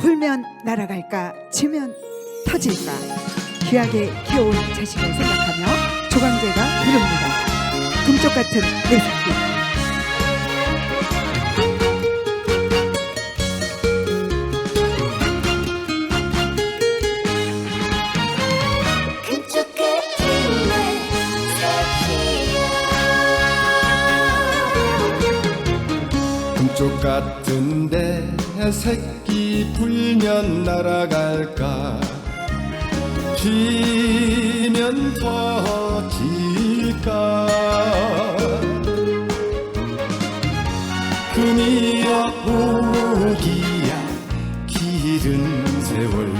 불면 날아갈까 지면 터질까 귀하게 키워온 자식을 생각하며 조광재가 부릅니다. 금쪽 같은 내 새끼 그쪽 같은 내 새끼야 금쪽 같은데 새끼 불면 날아갈까? 쥐면 터질까? 금이야 오기야 길은 세월.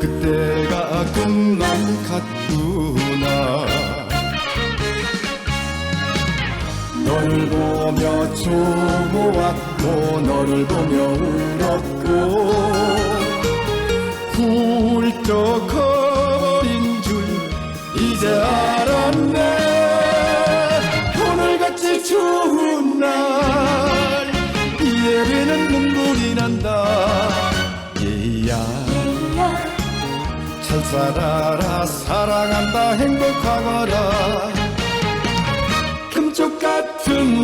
그때가 꿈만 같구나 너를 보며 초모았고 너를 보며 울었고 훌쩍 커버린 줄 이제 알았네. 오늘같이 좋은 날 예배는 눈물이 난다. 예야. 잘 살아라. 사랑한다. 행복하거라 같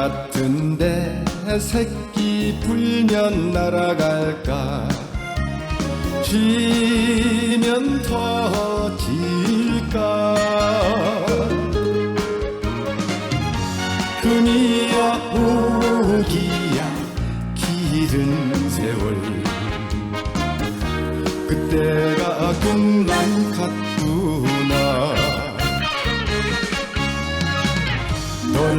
같은데 새끼 불면 날아갈까? 쥐면 터질까? 금이야 오기야 길은 세월. 그때가 꿈만 같구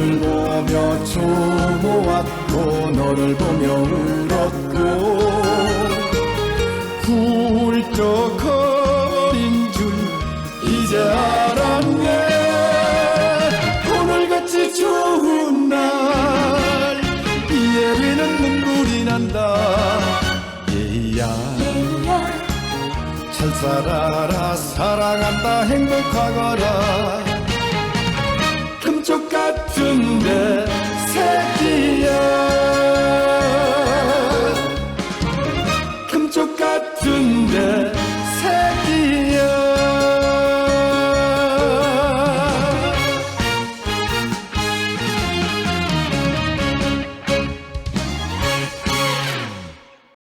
널 보며 초모았고 너를 보며 울었고 훌쩍 커버린 줄 이제 알았네. 오늘같이 좋은 날 예배는 눈물이 난다. 예야. 잘 살아라. 사랑한다. 행복하거라 금쪽 같은